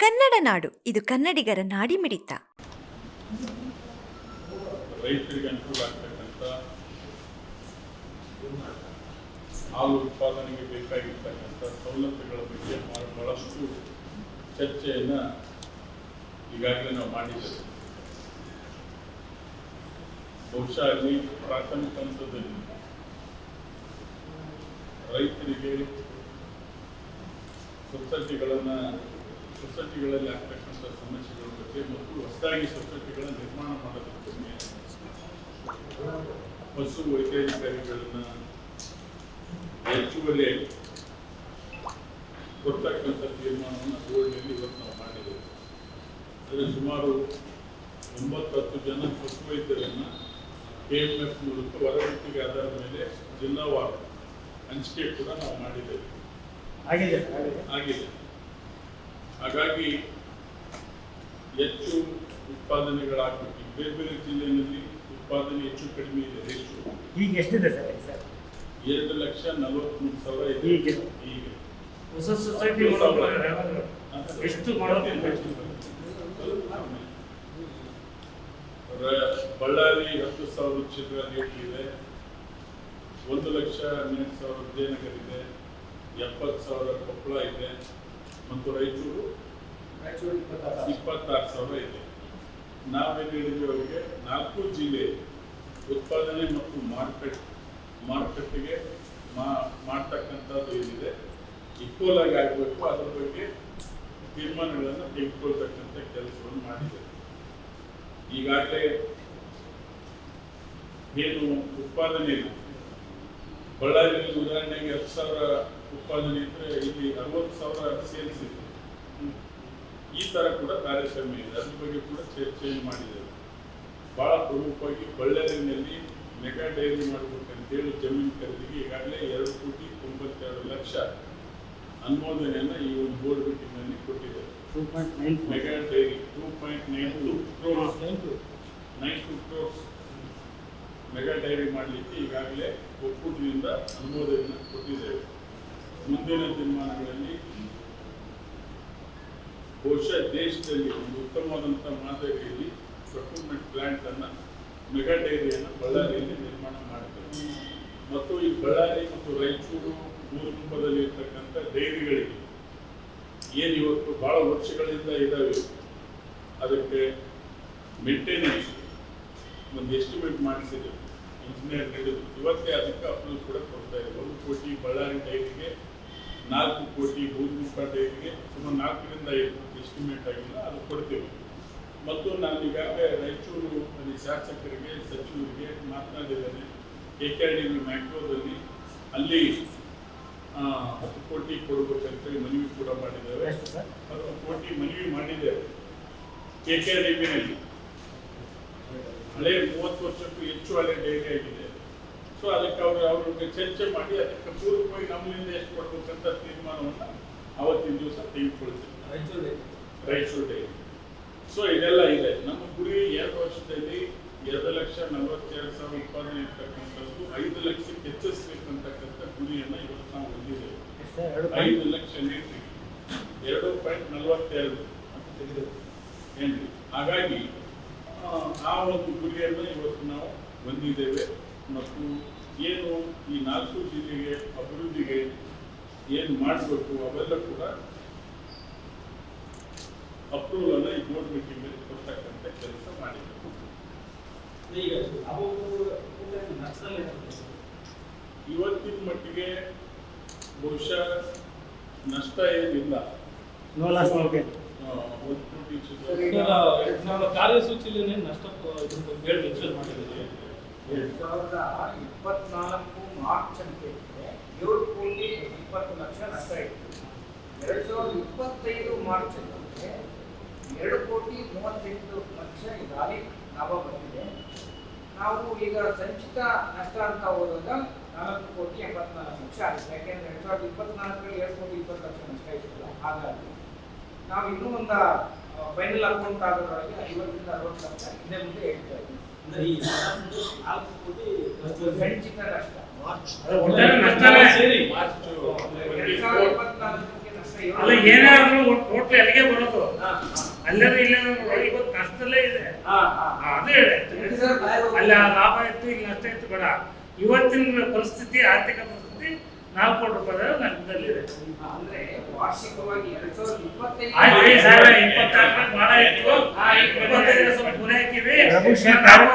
ಕನ್ನಡ ನಾಡು, ಇದು ಕನ್ನಡಿಗರ ನಾಡಿಮಿಡಿತ. ರೈತರಿಗೆ ಅನುಕೂಲ ಆಗ್ತಕ್ಕಂಥ ಹಾಲು ಉತ್ಪಾದನೆಗೆ ಬೇಕಾಗಿರ್ತಕ್ಕಂಥ ಸವಲತ್ತುಗಳ ಬಗ್ಗೆ ಬಹಳ- ಬಹಳಷ್ಟು ಚರ್ಚೆಯನ್ನು ಈಗಾಗಲೇ ನಾವು ಮಾಡಿದ್ದೇವೆ. ಬಹುಶಃ ಅಲ್ಲಿ ಪ್ರಾಥಮಿಕ ಹಂತದಲ್ಲಿ ರೈತರಿಗೆ ಸೊಸೈಟಿಗಳನ್ನ ಸೊಸೈಟಿಗಳಲ್ಲಿ ಆಗ್ತಕ್ಕಂಥ ಸಮಸ್ಯೆಗಳ ಬಗ್ಗೆ ಮತ್ತು ಹೊಸದಾಗಿ ಸೊಸೈಟಿಗಳ ನಿರ್ಮಾಣ ಮಾಡೋದ್ರ ಬಗ್ಗೆ ಪಶು ವೈದ್ಯಾಧಿಕಾರಿಗಳನ್ನ ಹೆಚ್ಚುವರಿ ಕೊಡ್ತಕ್ಕಂಥ ತೀರ್ಮಾನವನ್ನು ಬೋರ್ಡ್ನಲ್ಲಿ ಇವತ್ತು ನಾವು ಮಾಡಿದ್ದೇವೆ. ಅದರಲ್ಲಿ ಸುಮಾರು ಒಂಬತ್ತು ಹತ್ತು ಜನ ಪಶು ವೈದ್ಯರನ್ನು ಕೆ ಎಂ ಎಫ್ ಮೂಲಕ ವರದಿಗೆ ಆಧಾರದ ಮೇಲೆ ಜಿಲ್ಲಾವಾರು ಹಂಚಿಕೆ ಕೂಡ ನಾವು ಮಾಡಿದ್ದೇವೆ. ಆಗಿದೆ. ಆಗಿದೆ. ಹಾಗಾಗಿ ಹೆಚ್ಚು ಉತ್ಪಾದನೆಗಳಾಗಬೇಕು ಬೇರೆ ಬೇರೆ ಜಿಲ್ಲೆಯಲ್ಲಿ ಉತ್ಪಾದನೆ ಹೆಚ್ಚು ಕಡಿಮೆ ಇದೆ ರೇಷು ಈಗ ಎಷ್ಟಿದೆ ಸರ್ ಸರ್? ಎರಡು ಲಕ್ಷ ನಲವತ್ಮೂರು ಸಾವಿರ ಇದೆ. ಈಗ? ಈಗ. ಹೊಸ ಸೊಸೈಟಿ ಎಷ್ಟು ಬಳ್ಳಾರಿ ಹತ್ತು ಸಾವಿರ ಚಿತ್ರ ರೇಟ್ ಇದೆ. ಒಂದು ಲಕ್ಷ ಹನ್ನೆರಡು ಸಾವಿರ ವಿಜಯನಗರ ಇದೆ. ಎಪ್ಪತ್ತು ಸಾವಿರ ಕೊಪ್ಪಳ ಇದೆ. ಮತ್ತು ರಾಯಚೂರು ಇಪ್ಪತ್ತಾರು. ಸಾವಿರ ಇದೆ. ನಾವೇನು ಹೇಳಿದ್ವಿ ಅವರಿಗೆ? ನಾಲ್ಕು ಜಿಲ್ಲೆ ಉತ್ಪಾದನೆ ಮತ್ತು ಮಾರ್ಕೆಟ್ ಮಾರುಕಟ್ಟೆಗೆ ಮಾ ಮಾಡ್ತಕ್ಕಂಥದ್ದು ಏನಿದೆ ಈಕ್ವಲ್ ಆಗಿ ಆಗಬೇಕು ಅದ್ರ ಬಗ್ಗೆ ತೀರ್ಮಾನಗಳನ್ನು ತೆಗೆದುಕೊಳ್ತಕ್ಕಂಥ ಕೆಲಸವನ್ನು ಮಾಡಿದೆ ಈಗಾಗಲೇ ಏನು ಉತ್ಪಾದನೆ ಇದೆ ಬಳ್ಳಾರಿಯಲ್ಲಿ ಉದಾಹರಣೆಗೆ ಹತ್ತು ಸಾವಿರ ಉತ್ಪಾದನೆ ಇದ್ರೆ ಇಲ್ಲಿ ಅರವತ್ತು ಸಾವಿರ ಸೇಲ್ಸ್ ಇದೆ ಈ ತರ ಕೂಡ ಕಾರ್ಯಕ್ರಮ ಇದೆ. ಅದ್ರ ಬಗ್ಗೆ ಕೂಡ ಚರ್ಚೆ ಮಾಡಿದ್ದೇವೆ ಬಹಳ ಪ್ರಮುಖವಾಗಿ ಬಳ್ಳಾರಿನಲ್ಲಿ ಮೆಗಾ ಡೈರಿ ಮಾಡಬೇಕಂತೇಳಿ ಜಮೀನು ಖರೀದಿಗೆ ಈಗಾಗಲೇ ಎರಡು ಕೋಟಿ ತೊಂಬತ್ತೆರಡು ಲಕ್ಷ ಅನುಮೋದನೆಯನ್ನ ಈ ಒಂದು ಬೋರ್ಡ್ ಮೀಟಿಂಗ್ನಲ್ಲಿ ಕೊಟ್ಟಿದ್ದಾರೆ mega dairy two point nine two crores. Nine two crores. Mega dairy ಮಾಡಲಿಕ್ಕೆ ಈಗಾಗಲೇ ಒಕ್ಕೂಟದಿಂದ ಅನುಮೋದನೆಯನ್ನು ಕೊಟ್ಟಿದ್ದೇವೆ. ಮುಂದಿನ ದಿನಮಾನಗಳಲ್ಲಿ ಬಹುಶಃ ದೇಶದಲ್ಲಿ ಒಂದು ಉತ್ತಮವಾದಂಥ ಮಾದರಿಯಲ್ಲಿ ಪ್ರೊಕ್ಯೂರ್ಮೆಂಟ್ ಪ್ಲಾಂಟ್ ಅನ್ನು ಮೆಗಾ ಡೈರಿಯನ್ನು ಬಳ್ಳಾರಿಯಲ್ಲಿ ನಿರ್ಮಾಣ ಮಾಡ್ತಾರೆ ಮತ್ತು ಈ ಬಳ್ಳಾರಿ ಮತ್ತು ರಾಯಚೂರು ಮೂರುಂಬದಲ್ಲಿ ಇರ್ತಕ್ಕಂಥ ಡೈರಿಗಳಿಗೆ ಏನು ಇವತ್ತು ಬಹಳ ವರ್ಷಗಳಿಂದ ಇದಾವೆ, ಅದಕ್ಕೆ ಮೇಂಟೆನೆನ್ಸ್ ಒಂದು ಎಸ್ಟಿಮೇಟ್ ಮಾಡಿಸಿದೆ ಇಂಜಿನಿಯರ್ ಹೇಳಿದ್ರು. ಇವತ್ತೇ ಅದಕ್ಕೆ ಅಪ್ರೂವ್ ಕೂಡ ಕೊಡ್ತಾ ಇದೆ ಒಂದು ಕೋಟಿ ಬಳ್ಳಾರಿ ಡೈರಿಗೆ ನಾಲ್ಕು ಕೋಟಿ ಬೂದಿಗುಪ್ಪ ಸುಮಾರು ನಾಲ್ಕರಿಂದ ಐದು ಎಸ್ಟಿಮೇಟ್ ಆಗಿಲ್ಲ ಅದು ಕೊಡ್ತೇವೆ. ಮತ್ತು ನಾನು ಈಗಾಗಲೇ ರಾಯಚೂರು ಅಲ್ಲಿ ಶಾಸಕರಿಗೆ ಸಚಿವರಿಗೆ ಮಾತನಾಡಿದ್ದೇನೆ. ಕೆ ಕೆ ಡಿ ಮ್ಯಾಕ್ರೋದಲ್ಲಿ ಅಲ್ಲಿ ಹತ್ತು ಕೋಟಿ ಕೊಡಬೇಕಂತೇಳಿ ಮನವಿ ಕೂಡ ಮಾಡಿದ್ದೇವೆ. ಹತ್ತು ಕೋಟಿ ಮನವಿ ಮಾಡಿದ್ದೇವೆ. ಕೆ ಕೆ ಆರ್ ಡಿ ನಲ್ಲಿ ಹಳೆ ಮೂವತ್ತು ವರ್ಷಕ್ಕೂ ಹೆಚ್ಚು ಹಳೆ ಡೈರಿ ಆಗಿದೆ. ಸೊ ಅದಕ್ಕೆ ಅವರು ಅವ್ರಿಗೆ ಚರ್ಚೆ ಮಾಡಿ ಅದಕ್ಕೆ ಪೂರ್ವಕವಾಗಿ ನಮ್ಮಿಂದ ಎಷ್ಟು ಕೊಡಬೇಕಂತ ತೀರ್ಮಾನವನ್ನ ಅವತ್ತಿನ ದಿವಸ ತೆಗೆದುಕೊಳ್ತೀವಿ ರಾಯಚೂರು ಡೈರಿ. ಸೊ ಇದೆಲ್ಲ ಇದೆ. ನಮ್ಮ ಗುರಿ ಎರಡು ವರ್ಷದಲ್ಲಿ ಎರಡು ಲಕ್ಷ ನಲವತ್ತೆರಡು ಸಾವಿರ ಉತ್ಪಾದನೆ ಇರ್ತಕ್ಕಂಥದ್ದು ಐದು ಲಕ್ಷಕ್ಕೆ ಹೆಚ್ಚಿಸ್ಬೇಕಂತಕ್ಕಂಥ ಗುರಿಯನ್ನ ಇವತ್ತು ನಾವು ಹೊಂದಿದ್ದೇವೆ. ಐದು ಲಕ್ಷ ಲೀಟ್ರಿಗೆ ಎರಡು ಪಾಯಿಂಟ್ ನಲವತ್ತೆರಡು ಏನ್ರಿ? ಹಾಗಾಗಿ ಆ, ಆ ಒಂದು ಗುರಿಯನ್ನು ಇವತ್ತು ನಾವು ಹೊಂದಿದ್ದೇವೆ. ಮತ್ತು ಏನು ಈ ನಾಲ್ಕು ಜಿಲ್ಲೆಗೆ ಅಭಿವೃದ್ಧಿಗೆ ಏನು ಮಾಡಬೇಕು ಅವೆಲ್ಲ ಕೂಡ ಅಪ್ರೂವಲ್ ಅನ್ನ ಈ ಬೋರ್ಡ್ ಮೀಟಿಂಗ್ ಅಲ್ಲಿ ಕೊಡ್ತಕ್ಕಂಥ ಕೆಲಸ ಮಾಡಿದ್ರು. ಇವತ್ತಿನ ಮಟ್ಟಿಗೆ ಬಹುಶಃ ನಷ್ಟ ಏನಿಲ್ಲ. ಕಾರ್ಯಸೂಚಿಯಲ್ಲಿ ನಷ್ಟ ಇದ್ರ ಬಗ್ಗೆ ಮಾಡಿದ್ದೀವಿ ಎರಡ್ ಸಾವಿರದ ಇಪ್ಪತ್ನಾಲ್ಕು ಮಾರ್ಚ್ ಅಂತ ಏಳು ಕೋಟಿ ಇಪ್ಪತ್ತು ಲಕ್ಷ ನಷ್ಟ ಇತ್ತು. ಎರಡ್ ಸಾವಿರದ ಇಪ್ಪತ್ತೈದು ಮಾರ್ಚ್ ಅಂತಂದ್ರೆ ಎರಡು ಕೋಟಿ ಮೂವತ್ತೆಂಟು ಲಕ್ಷ ಇದಾಗಿ ಲಾಭ ಬಂದಿದೆ. ನಾವು ಈಗ ಸಂಚಿತ ನಷ್ಟ ಅಂತ ಹೋದಾಗ ನಾಲ್ಕು ಕೋಟಿ ಎಂಬತ್ನಾಲ್ಕು ಲಕ್ಷ ಆಗಿದೆ. ಯಾಕೆಂದ್ರೆ ಎರಡ್ ಸಾವಿರದ ಇಪ್ಪತ್ನಾಲ್ಕರಲ್ಲಿ ಎರಡು ಕೋಟಿ ಇಪ್ಪತ್ತು ಲಕ್ಷ ನಷ್ಟ ಇತ್ತು. ಹಾಗಾಗಿ ನಾವು ಇನ್ನೂ ಒಂದು ಫೈನಲ್ ಅಕೌಂಟ್ ಆಗೋದ್ರೊಳಗೆ ಐವತ್ತರಿಂದ ಅರವತ್ತು ಲಕ್ಷ ಹಿಂದೆ ಮುಂದೆ ಹೇಳ್ತಾ ಇದ್ದೀವಿ ಅಂದ್ರೆ ಈ ನಾಲ್ಕು ಕೋಟಿ ಸಂಚಿತ ನಷ್ಟ ಮಾರ್ಚ್ ನಷ್ಟನೇ ಸೇರಿ. ಮಾರ್ಚ್ ಎರಡ್ 24 ಸಾವಿರದ ಅಲ್ಲ ಏನಾದ್ರು ಟೋಟ್ಲಿ ಅಲ್ಲಿಗೆ ಬರೋದು. ಹಾ, ಅಲ್ಲದ ಇಲ್ಲ ಇವತ್ತು ಕಷ್ಟದಲ್ಲೇ ಇದೆ. ಹಾ, ಹಾ, ಅದೇ ಹೇಳಿ. ಅಲ್ಲಿ ಲಾಭ ಇತ್ತು ಇಲ್ಲಿ ನಷ್ಟ ಇತ್ತು ಬೇಡ. ಇವತ್ತಿನ ಪರಿಸ್ಥಿತಿ ಆರ್ಥಿಕ ನಾಲ್ಕು ಕೋಟಿ ರೂಪಾಯಿ ನಷ್ಟದಲ್ಲಿದೆ ಅಂದ್ರೆ ವಾರ್ಷಿಕವಾಗಿ ಎರಡ್ ಸಾವಿರದ ಇಪ್ಪತ್ತೈದು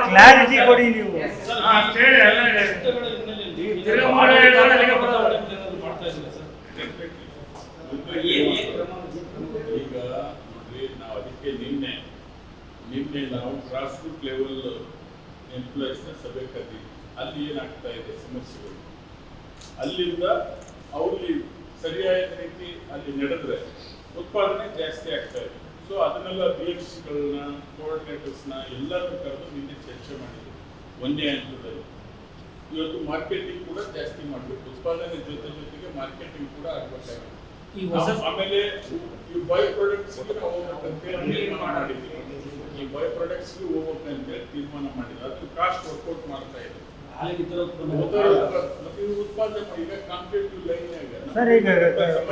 ಕ್ಲಾರಿಟಿ ಕೊಡಿ ನೀವು. ಹೇಳಿ ಈಗ ನೋಡ್ರಿ ನಾವು ಅದಕ್ಕೆ ನಿನ್ನೆ ನಿನ್ನೆ ನಾವು ಗ್ರಾಸ್ ರೂಟ್ ಲೆವೆಲ್ ಎಂಪ್ಲಾಯೀಸ್ನ ಸಭೆ ಕರೆದಿದ್ವಿ ಅಲ್ಲಿ ಏನಾಗ್ತಾ ಇದೆ ಸಮಸ್ಯೆಗಳು ಅಲ್ಲಿಂದ ಅವ್ರಲ್ಲಿ ಸರಿಯಾದ ರೀತಿ ಅಲ್ಲಿ ನಡೆದ್ರೆ ಉತ್ಪಾದನೆ ಜಾಸ್ತಿ ಆಗ್ತಾ ಇದೆ. ಸೊ ಅದನ್ನೆಲ್ಲ ಬಿ ಎಫ್ ಸಿಗಳನ್ನ ಕೋಆರ್ಡಿನೇಟರ್ಸ್ನ ಎಲ್ಲರನ್ನು ಕರೆದು ನಿನ್ನೆ ಚರ್ಚೆ ಮಾಡಿದ್ರು ಒಂದೇ ಹಂತದಲ್ಲಿ. ಇವತ್ತು ಮಾರ್ಕೆಟಿಂಗ್ ಕೂಡ ಜಾಸ್ತಿ ಮಾಡಬೇಕು. ಉತ್ಪಾದನೆ ಜೊತೆ ಜೊತೆಗೆ ಮಾರ್ಕೆಟಿಂಗ್ ಕೂಡ ಹೊಸ ಆಮೇಲೆ ಈ ಬೈ ಪ್ರಾಡಕ್ಟ್ಸ್ ಮಾಡಿದ್ವಿ. ಈ ಬೈ ಪ್ರಾಡಕ್ಟ್ಸ್ ಹೋಗ್ಬೇಕಂತೇಳಿ ತೀರ್ಮಾನ ಮಾಡಿದ್ರು ಅದು ಕಾಸ್ಟ್ ವರ್ಕೌಟ್ ಮಾಡ್ತಾ ಇದೆ. ಸರ್ ಈಗ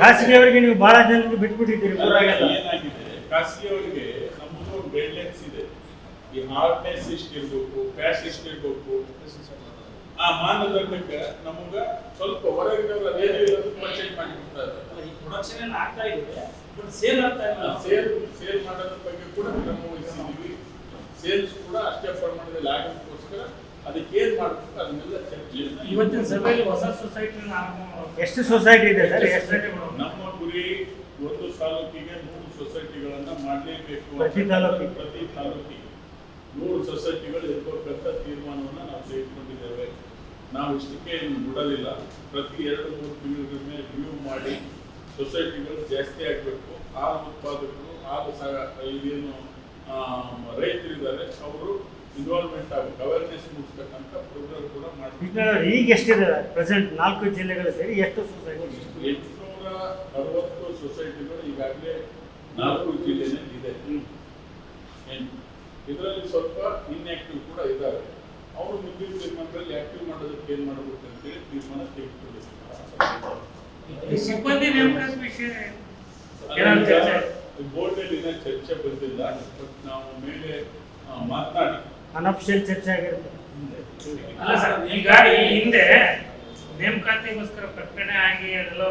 ಖಾಸಗಿಯವರಿಗೆ ನೀವು ಬಹಳ ಜನರಿಗೆ ಬಿಟ್ಬಿಟ್ಟಿದ್ದೀರಿ ಏನಾಗಿದೆ? ಖಾಸಗಿಯವರಿಗೆ ನಮ್ಮದು ಗೈಡ್ಲೈನ್ಸ್ ಇದೆ. ಈ ಹಾರ್ಡ್ನೆಸ್ ಇಷ್ಟು ಇರ್ಬೇಕು ಫ್ಯಾಶ್ ಇಷ್ಟು ಇರ್ಬೇಕು. ಆ ಮಾನದಂಡಕ್ಕೆ ನಮಗ ಸ್ವಲ್ಪ ಹೊರಗಿನವರು ಅದೇನು ಇರೋದು ಪರ್ಚೇಸ್ ಮಾಡಿಬಿಡ್ತಾರೆ ಈ ಪ್ರೊಡಕ್ಷನ್ ಆಗ್ತಾ ಇದೆ ಬಟ್ ಸೇಲ್ ಆಗ್ತಾ ಇಲ್ಲ. ಸೇಲ್ ಸೇಲ್ ಮಾಡೋದ್ರ ಬಗ್ಗೆ ಕೂಡ ಕ್ರಮ ವಹಿಸಿದ್ದೀವಿ ಸೇಲ್ಸ್ ಕೂಡ ಅಷ್ಟೇ ಪ್ರಮಾಣದಲ್ಲಿ ಆಗೋದಕ್ಕೋಸ್ಕರ ಅದಕ್ಕೆ ಏನ್ ಮಾಡಬೇಕು? ಅದನ್ನೆಲ್ಲ ಚರ್ಚೆ ಇವತ್ತಿನ ಸಭೆಯಲ್ಲಿ ಹೊಸ ಸೊಸೈಟಿ ನಾವು ಎಷ್ಟು ಸೊಸೈಟಿ ಇದೆ ಸರ್? ಎಷ್ಟು ನಮ್ಮ ಗುರಿ ಒಂದು ತಾಲೂಕಿಗೆ ನೂರು ಸೊಸೈಟಿಗಳನ್ನ ಮಾಡಲೇಬೇಕು ಪ್ರತಿ ತಾಲೂಕಿಗೆ? ಪ್ರತಿ ತಾಲೂಕಿಗೆ. ನೂರು ಸೊಸೈಟಿಗಳು ಇರ್ಬೇಕಂತ ತೀರ್ಮಾನವನ್ನ ನಾವು ತೆಗೆದುಕೊಂಡಿದ್ದೇವೆ. ನಾವು ಇಷ್ಟಕ್ಕೆ ಬಿಡಲಿಲ್ಲ ಪ್ರತಿ ಎರಡು ಮೂರು ತಿಂಗಳಿಗೊಮ್ಮೆ ರಿವ್ಯೂ ಮಾಡಿ ಸೊಸೈಟಿಗಳು ಜಾಸ್ತಿ ಆಗಬೇಕು. ಆ ಉತ್ಪಾದಕರು ಹಾಲು ಸಹ ಇದೇನು ರೈತರಿದ್ದಾರೆ ಅವರು ಇನ್ವಾಲ್ವ್ಮೆಂಟ್ ಆಗಬೇಕು ಅವೇರ್ನೆಸ್ ಮೂಡಿಸ್ತಕ್ಕಂಥ ಪ್ರೋಗ್ರಾಮ್ ಕೂಡ ಮಾಡ್ತೀವಿ. ಈಗ ಎಷ್ಟಿದೆ ಪ್ರೆಸೆಂಟ್ ನಾಲ್ಕು ಜಿಲ್ಲೆಗಳು ಸೇರಿ ಎಷ್ಟು ಸೊಸೈಟಿ ಎಂಟುನೂರ ಅರವತ್ತು ಸೊಸೈಟಿಗಳು ಈಗಾಗಲೇ ನಾಲ್ಕು ಜಿಲ್ಲೆನಲ್ಲಿ ಇದೆ. ಇದರಲ್ಲಿ ಸ್ವಲ್ಪ ಇನ್ಆಕ್ಟಿವ್ ಕೂಡ ಇದ್ದಾರೆ. ಅವರು ಮುಂದಿನ ತೀರ್ಮಾನದಲ್ಲಿ ಆಕ್ಟಿವ್ ಮಾಡೋದಕ್ಕೆ ಏನ್ ಮಾಡಬೇಕು ಅಂತೇಳಿ ತೀರ್ಮಾನ ವಿಷಯ ಏನಾದ್ರು ಚರ್ಚೆ ಬಂದಿಲ್ಲ. ಬಟ್ ನಾವು ಮೇಲೆ ಮಾತನಾಡಿ. ಅನಫಿಷಿಯಲ್ ಚರ್ಚೆ ಆಗಿರುತ್ತೆ. ಅಲ್ಲ ಸರ್ ಈಗ ಈ ಹಿಂದೆ ನೇಮಕಾತಿಗೋಸ್ಕರ ಪ್ರಕಟಣೆ ಆಗಿ ಅದೆಲ್ಲ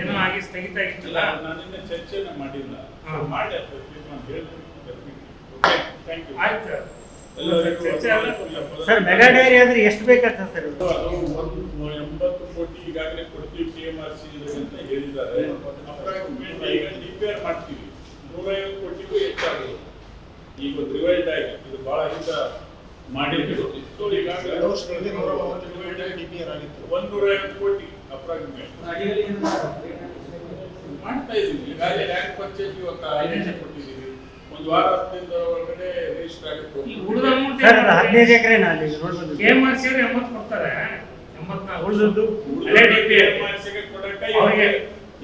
ಏನೋ ಆಗಿ ಸ್ಥಗಿತ ಆಗಿತ್ತಲ್ಲ? ನಾನಿನ್ನ ಚರ್ಚೆನ ಮಾಡಿಲ್ಲ. ಮಾಡಿ ಅದು ತೀರ್ಮಾನ ಹೇಳ್ತೀನಿ ಓಕೆ ಥ್ಯಾಂಕ್ ಯು ಆಯ್ತು ಸರ್. ಮೆಗಾ ಡೈರಿ ಅಂದ್ರೆ ಎಷ್ಟು ಬೇಕಾಗ್ತದೆ ಸರ್ ಒಂದು ಎಂಬತ್ತು ಕೋಟಿ ಈಗಾಗಲೇ ಕೊಡ್ತೀವಿ ಟಿ ಎಂ ಆರ್ ಸಿ ಅಂತ ಹೇಳಿದ್ದಾರೆ. ಡಿಪೇರ್ ಮಾಡ್ತೀವಿ. ನೂರೈವತ್ತು ಕೋಟಿಗೂ ಹೆಚ್ಚಾಗಿದೆ. ಈಗ ಒಂದು ರಿವೈಲ್ಡ್ ಆಗಿ ಇದು ಬಹಳ ಹಿಂದ ಮಾಡಿದ್ರು. ಇತ್ತು ಈಗಾಗಲೇ ಕೋಟಿ ಅಪ್ರಾಕ್ಸಿಮೇಟ್ ಮಾಡ್ತಾ ಇದ್ದೀವಿ. ಈಗಾಗಲೇ ಲ್ಯಾಂಡ್ ಪರ್ಚೇಸ್ ಇವತ್ತು ಐಡೆಂಟಿ ಕೊಟ್ಟಿದ್ದೀವಿ. ಒಂದು ವಾರ ಹತ್ತಿರದ ಒಳಗಡೆ ರಿಜಿಸ್ಟರ್ ಆಗಿತ್ತು. ಹದಿನೈದು ಎಕರೆ ಅಲ್ಲಿ ನೋಡಿ ಕೆ ಬಂದಿದ್ದು. ಎಂ ಆರ್ ಸಿ ಎಂಬತ್ತು ಕೊಡ್ತಾರೆ. ಎಂಬತ್ನಾಲ್ಕು. ಉಳಿದದ್ದು ಅಲ್ಲೇ DPR. ಅವ್ರಿಗೆ-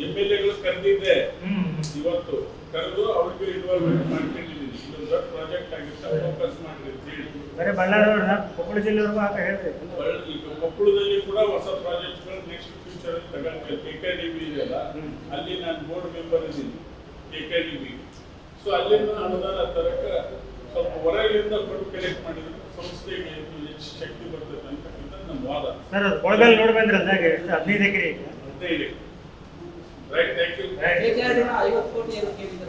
ಎಂ ಎಲ್ ಎಗಳು ಕರೆದಿದ್ದೆ. ಹ್ಮ್. ಇವತ್ತು ಕರೆದು ಅವ್ರಿಗೆ ಇನ್ವಾಲ್ವ್ಮೆಂಟ್ ಮಾಡ್ಕೊಂಡಿದ್ದೀನಿ. ದೊಡ್ಡ ಪ್ರಾಜೆಕ್ಟ್ ಆಗಿತ್ತು ಫೋಕಸ್ ಮಾಡಿ ಅಂತ ಹೇಳಿ ಬರೀ ಬಳ್ಳಾರಿ ಕೊಪ್ಪಳ ಜಿಲ್ಲೆವರೆಗೂ ಆಗ ಹೇಳ್ರಿ ಕೊಪ್ಪಳದಲ್ಲಿ ಕೂಡ ಹೊಸ ಪ್ರಾಜೆಕ್ಟ್ಗಳು ನೆಕ್ಸ್ಟ್ ಫ್ಯೂಚರ್ ತಗೊಂಡ್ರೆ ಕೆ ಕೆ ಡಿ ಬಿ ಇದೆಯಲ್ಲ ಅಲ್ಲಿ? ನಾನು ಬೋರ್ಡ್ ಮೆಂಬರ್ ಇದ್ದೀನಿ K K D B so ಅಲ್ಲಿಂದ ಅನುದಾನ ತರಕ ಸ್ವಲ್ಪ ಹೊರಗಿಂದ ಕೊಟ್ಟು ಕಲೆಕ್ಟ್ ಮಾಡಿದ್ರು ಸಂಸ್ಥೆಗೆ ಹೆಚ್ಚು ಶಕ್ತಿ ಬರ್ತದೆ ಅಂತಕ್ಕಂಥ ನಮ್ಮ ವಾದ. ಸರ್ ಅದು ಕೊಳಗಲ್ ನೋಡಿ ಬಂದ್ರೆ ಅಂದಾಗ ಎಷ್ಟು ಹದಿನೈದು ಎಕರೆ ಇದೆ. ಹದಿನೈದು ರೈಟ್ ಥ್ಯಾಂಕ್ ಯು ಐವತ್ತು ಕೋಟಿ ಏನು ಕೇಳಿದ್ರು.